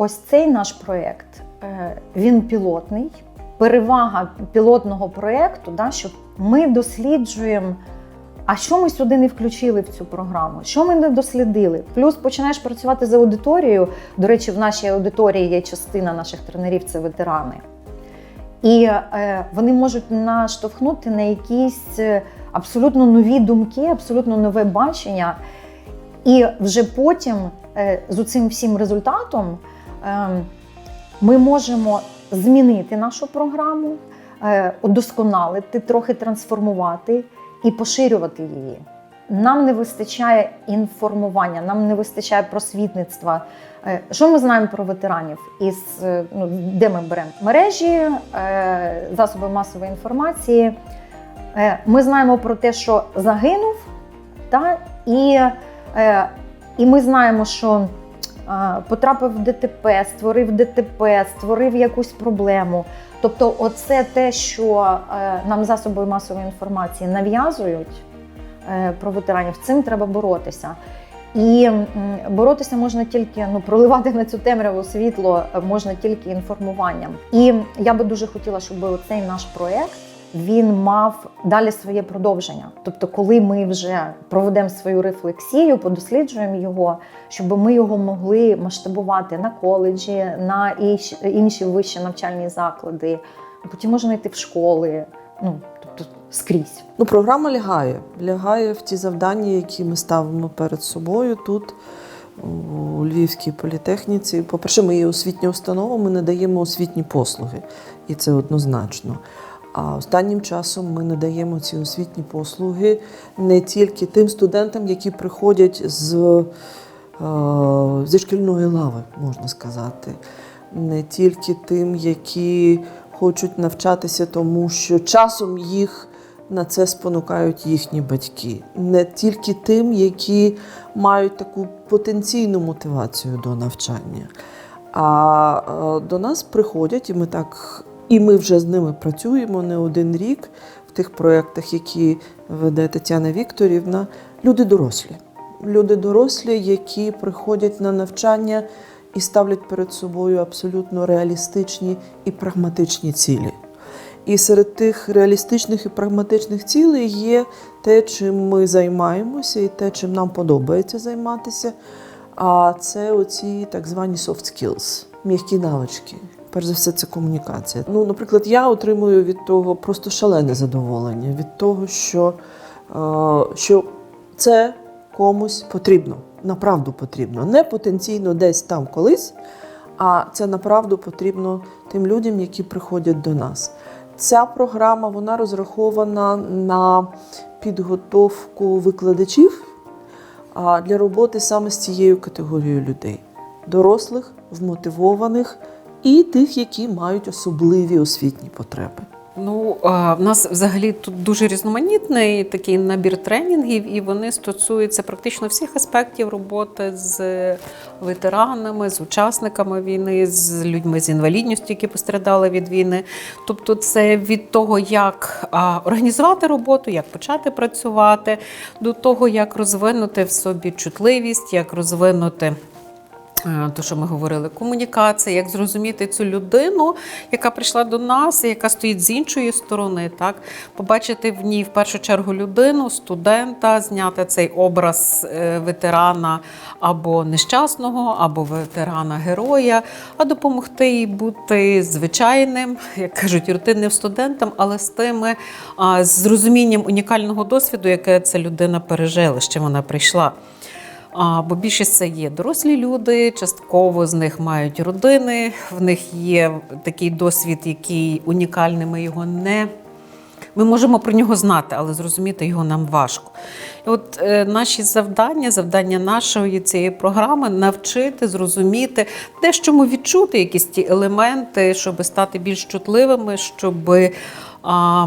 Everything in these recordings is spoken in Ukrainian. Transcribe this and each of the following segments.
ось цей наш проєкт, е, він пілотний. Перевага пілотного проєкту, да, що ми досліджуємо, а що ми сюди не включили в цю програму, що ми не дослідили. Плюс починаєш працювати з аудиторією. До речі, в нашій аудиторії є частина наших тренерів це ветерани. І е, вони можуть наштовхнути на якісь е, абсолютно нові думки, абсолютно нове бачення. І вже потім е, з цим всім результатом ми можемо змінити нашу програму, е, удосконалити, трохи трансформувати і поширювати її. Нам не вистачає інформування, нам не вистачає просвітництва. Е, Що ми знаємо про ветеранів? Із е, ну, де ми беремо мережі, засоби масової інформації. Ми знаємо про те, що загинув, та, і, і ми знаємо, що потрапив в ДТП, створив ДТП, створив якусь проблему. Тобто, оце те, що е, нам засоби масової інформації нав'язують е, про ветеранів, цим треба боротися. І боротися можна тільки ну проливати на цю темряву світло е, можна тільки інформуванням. І я би дуже хотіла, щоб цей наш проект він мав далі своє продовження. Тобто, коли ми вже проведемо свою рефлексію, подосліджуємо його, щоб ми його могли масштабувати на коледжі, на інші вищі навчальні заклади, потім можна йти в школи. Ну тобто скрізь. Ну, програма лягає. Лягає в ті завдання, які ми ставимо перед собою тут, у Львівській політехніці. По-перше, ми є освітня установа, ми надаємо освітні послуги, і це однозначно. А останнім часом ми надаємо ці освітні послуги не тільки тим студентам, які приходять з, е, зі шкільної лави, можна сказати, не тільки тим, які хочуть навчатися, тому що часом їх на це спонукають їхні батьки, не тільки тим, які мають таку потенційну мотивацію до навчання. А е, до нас приходять, і ми так, і ми вже з ними працюємо не один рік в тих проєктах, які веде Тетяна Вікторівна. Люди дорослі. Люди дорослі, які приходять на навчання і ставлять перед собою абсолютно реалістичні і прагматичні цілі. І серед тих реалістичних і прагматичних цілей є те, чим ми займаємося, і те, чим нам подобається займатися. А це оці так звані soft skills, м'які навички. Перш за все, це комунікація. Ну, наприклад, я отримую від того просто шалене задоволення, від того, що, е, що це комусь потрібно, направду потрібно. Не потенційно десь там колись, а це направду потрібно тим людям, які приходять до нас. Ця програма вона розрахована на підготовку викладачів для роботи саме з цією категорією людей: дорослих, вмотивованих і тих, які мають особливі освітні потреби. Ну, в нас взагалі тут дуже різноманітний такий набір тренінгів, і вони стосуються практично всіх аспектів роботи з ветеранами, з учасниками війни, з людьми з інвалідністю, які постраждали від війни. Тобто, це від того, як організувати роботу, як почати працювати, до того, як розвинути в собі чутливість, як розвинути. Е, То, що ми говорили, комунікація, як зрозуміти цю людину, яка прийшла до нас, і яка стоїть з іншої сторони, так побачити в ній в першу чергу людину, студента, зняти цей образ е, ветерана або нещасного, або ветерана героя, а допомогти їй бути звичайним, як кажуть, рутинним студентом, але з тими з розумінням унікального досвіду, яке ця людина пережила, з чим вона прийшла. Бо більшість це є дорослі люди, частково з них мають родини, в них є такий досвід, який унікальний, ми його не. Ми можемо про нього знати, але зрозуміти його нам важко. І от е, наші завдання, завдання нашої цієї програми навчити, зрозуміти, дещому відчути якісь ті елементи, щоб стати більш чутливими, щоб а,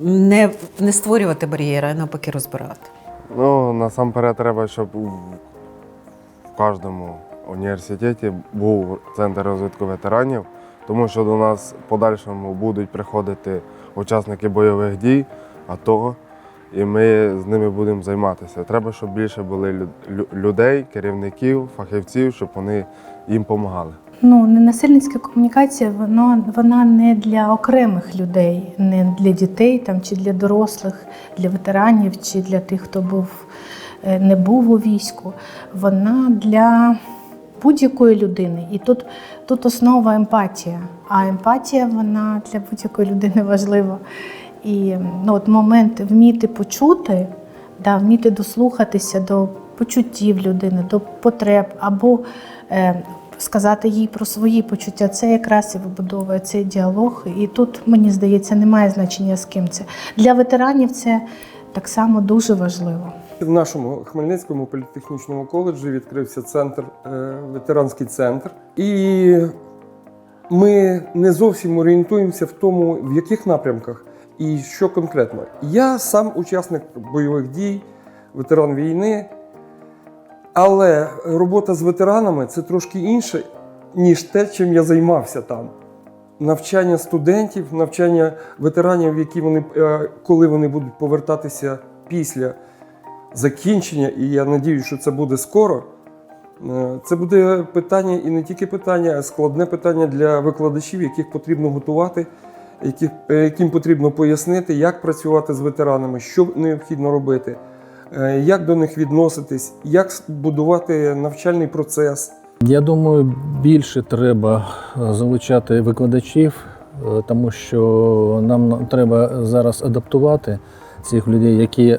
не, не створювати бар'єри, а навпаки розбирати. Ну, насамперед треба, щоб в кожному університеті був центр розвитку ветеранів, тому що до нас в подальшому будуть приходити учасники бойових дій, АТО, і ми з ними будемо займатися. Треба, щоб більше були лю- лю- людей, керівників, фахівців, щоб вони їм допомагали. Ну, ненасильницька комунікація, воно, вона не для окремих людей, не для дітей там, чи для дорослих, для ветеранів, чи для тих, хто був, е, не був у війську. Вона для будь-якої людини. І тут, тут основа емпатія. А емпатія вона для будь-якої людини важлива. І ну, от момент вміти почути, да, вміти дослухатися до почуттів людини, до потреб, або е, сказати їй про свої почуття. Це якраз і вибудовує цей діалог. І тут, мені здається, немає значення з ким це. Для ветеранів це так само дуже важливо. В нашому Хмельницькому політехнічному коледжі відкрився центр, е, ветеранський центр. І ми не зовсім орієнтуємося в тому, в яких напрямках і що конкретно. Я сам учасник бойових дій, ветеран війни. Але робота з ветеранами це трошки інше, ніж те, чим я займався там. Навчання студентів, навчання ветеранів, які вони, е, коли вони будуть повертатися після закінчення, і я надію, що це буде скоро. Е, Це буде питання і не тільки питання, а складне питання для викладачів, яких потрібно готувати, е, яким потрібно пояснити, як працювати з ветеранами, що необхідно робити, як до них відноситись, як будувати навчальний процес. Я думаю, більше треба е, залучати викладачів, е, тому що нам треба зараз адаптувати цих людей, які е,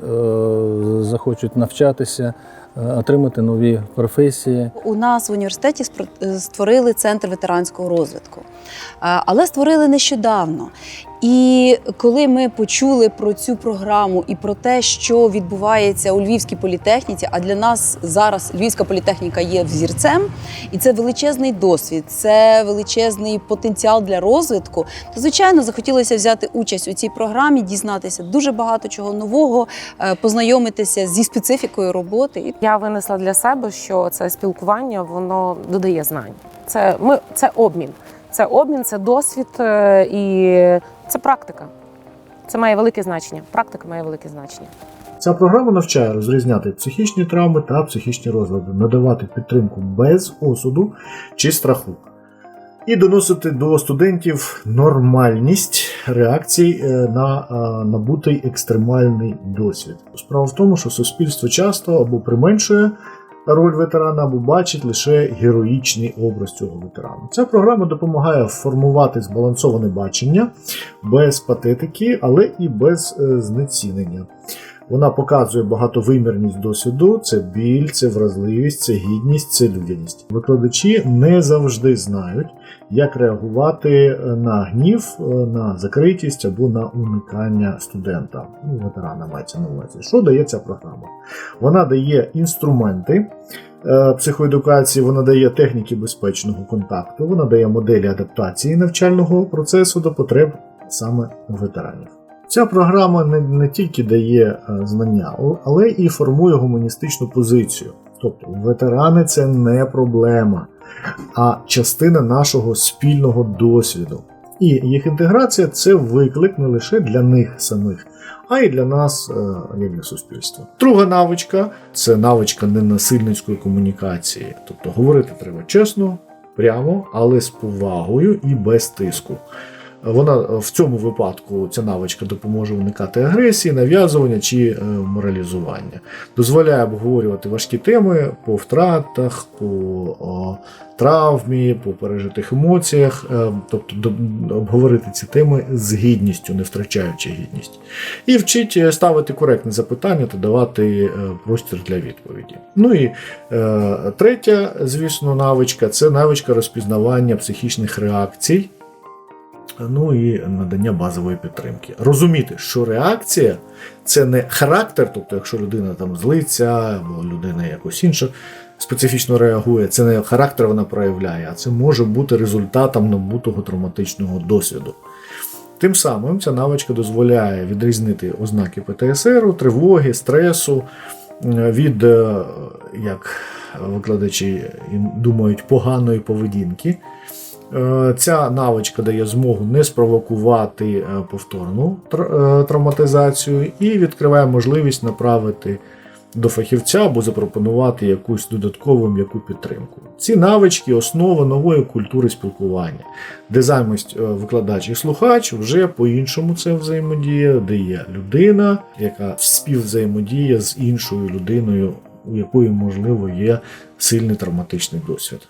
захочуть навчатися, е, отримати нові професії. У нас в університеті е, створили центр ветеранського розвитку, Е, але створили нещодавно. І коли ми почули про цю програму і про те, що відбувається у Львівській політехніці, а для нас зараз Львівська політехніка є взірцем, і це величезний досвід, це величезний потенціал для розвитку, то звичайно захотілося взяти участь у цій програмі, дізнатися дуже багато чого нового, е, познайомитися зі специфікою роботи. Я винесла для себе, що це спілкування воно додає знань. Це ми це обмін. Це обмін, це досвід е, і це практика. Це має велике значення. Практика має велике значення. Ця програма навчає розрізняти психічні травми та психічні розлади, надавати підтримку без осуду чи страху. І доносити до студентів нормальність реакцій е, на е, набутий екстремальний досвід. Справа в тому, що суспільство часто або применшує роль ветерана, або бачить лише героїчний образ цього ветерана. Ця програма допомагає формувати збалансоване бачення без патетики, але і без е, знецінення. Вона показує багатовимірність досвіду: це біль, це вразливість, це гідність, це людяність. Викладачі не завжди знають, як реагувати на гнів, на закритість або на уникання студента. Ну, ветерана мається на увазі. Що дає ця програма? Вона дає інструменти. е, Психоедукації вона дає техніки безпечного контакту, вона дає моделі адаптації навчального процесу до потреб саме ветеранів. Ця програма не, не тільки дає е, знання, але і формує гуманістичну позицію. Тобто, ветерани це не проблема, а частина нашого спільного досвіду. І їх інтеграція це виклик не лише для них самих, а й для нас, е, як для суспільства. Друга навичка це навичка ненасильницької комунікації. Тобто говорити треба чесно, прямо, але з повагою і без тиску. Вона е, в цьому випадку ця навичка допоможе уникати агресії, нав'язування чи е, моралізування. Дозволяє обговорювати важкі теми по втратах, по травмі, по пережитих емоціях, е, тобто обговорити ці теми з гідністю, не втрачаючи гідність. І вчить е, ставити коректні запитання та давати е, простір для відповіді. Ну і е, третя, звісно, навичка це навичка розпізнавання психічних реакцій ну і надання базової підтримки. Розуміти, що реакція це не характер, тобто, якщо людина там злиться, або людина якось інше специфічно реагує, це не характер вона проявляє, а це може бути результатом набутого травматичного досвіду. Тим самим ця навичка дозволяє відрізнити ознаки ПТСР, тривоги, стресу е, від, е, як викладачі думають, поганої поведінки. Е, Ця навичка дає змогу не спровокувати е, повторну е, травматизацію і відкриває можливість направити до фахівця або запропонувати якусь додаткову м'яку підтримку. Ці навички основа нової культури спілкування, де замість викладач і слухач вже по-іншому це взаємодія, де є людина, яка співвзаємодіє з іншою людиною, у якої можливо є сильний травматичний досвід.